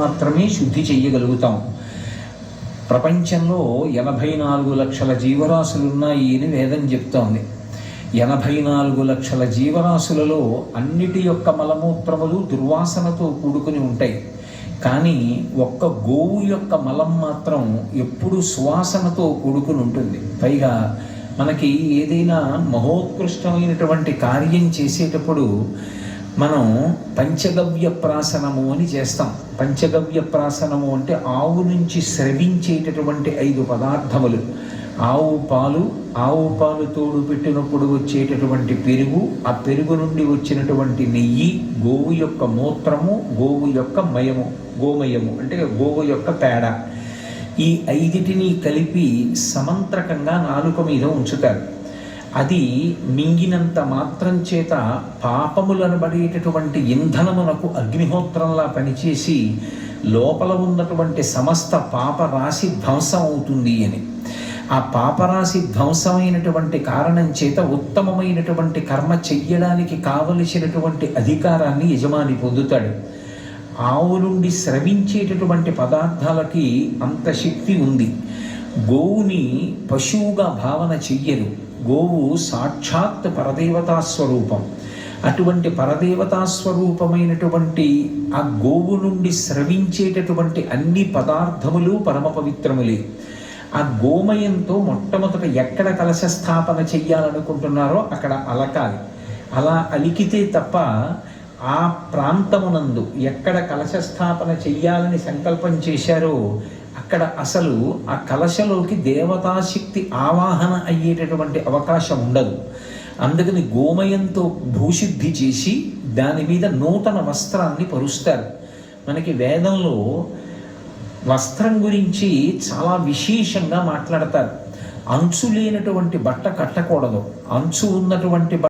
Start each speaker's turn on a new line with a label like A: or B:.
A: మాత్రమే శుద్ధి చెయ్యగలుగుతాం. ప్రపంచంలో ఎనభై నాలుగు లక్షల జీవరాశులున్నాయి అని వేదం చెప్తోంది. ఎనభై నాలుగు లక్షల జీవరాశులలో అన్నిటి యొక్క మలమూత్రములు దుర్వాసనతో కూడుకుని ఉంటాయి. కానీ ఒక్క గోవు యొక్క మలం మాత్రం ఎప్పుడు సువాసనతో కూడుకుని ఉంటుంది. పైగా మనకి ఏదైనా మహోత్కృష్టమైనటువంటి కార్యం చేసేటప్పుడు మనం పంచగవ్య ప్రాసనము అని చేస్తాం. పంచగవ్య ప్రాసనము అంటే ఆవు నుంచి స్రవించేటటువంటి ఐదు పదార్థములు. ఆవు పాలు ఆవు పాలు తోడు పెట్టినప్పుడు వచ్చేటటువంటి పెరుగు ఆ పెరుగు నుండి వచ్చినటువంటి నెయ్యి గోవు యొక్క మూత్రము గోవు యొక్క మయము గోమయము అంటే గోవు యొక్క పేడ. ఈ ఐదిటిని కలిపి సమంత్రకంగా నాలుక మీద ఉంచుతారు. అది మింగినంత మాత్రం చేత పాపములనబడేటటువంటి ఇంధనమునకు అగ్నిహోత్రంలా పనిచేసి లోపల ఉన్నటువంటి సమస్త పాపరాశి ధ్వంసం అవుతుంది అని. ఆ పాపరాశి ధ్వంసమైనటువంటి కారణం చేత ఉత్తమమైనటువంటి కర్మ చెయ్యడానికి కావలసినటువంటి అధికారాన్ని యజమాని పొందుతాడు. ఆవు నుండి స్రవించేటటువంటి పదార్థాలకి అంత శక్తి ఉంది. గోవుని పశువుగా భావన చెయ్యరు. గోవు సాక్షాత్ పరదేవతా స్వరూపం. అటువంటి పరదేవతా స్వరూపమైనటువంటి ఆ గోవు నుండి స్రవించేటటువంటి అన్ని పదార్థములు పరమ పవిత్రములే. ఆ గోమయంతో మొట్టమొదట ఎక్కడ కలశ స్థాపన చెయ్యాలనుకుంటున్నారో అక్కడ అలకాలి. అలా అలికితే తప్ప ఆ ప్రాంతమునందు ఎక్కడ కలశ స్థాపన చెయ్యాలని సంకల్పం చేశారో అక్కడ అసలు ఆ కలశలోకి దేవతాశక్తి ఆవాహన అయ్యేటటువంటి అవకాశం ఉండదు. అందుకని గోమయంతో భూశుద్ధి చేసి దాని మీద నూతన వస్త్రాన్ని పరుస్తారు. మనకి వేదంలో వస్త్రం గురించి చాలా విశేషంగా మాట్లాడతారు. అంచు లేనటువంటి బట్ట కట్టకూడదు. అంచు ఉన్నటువంటి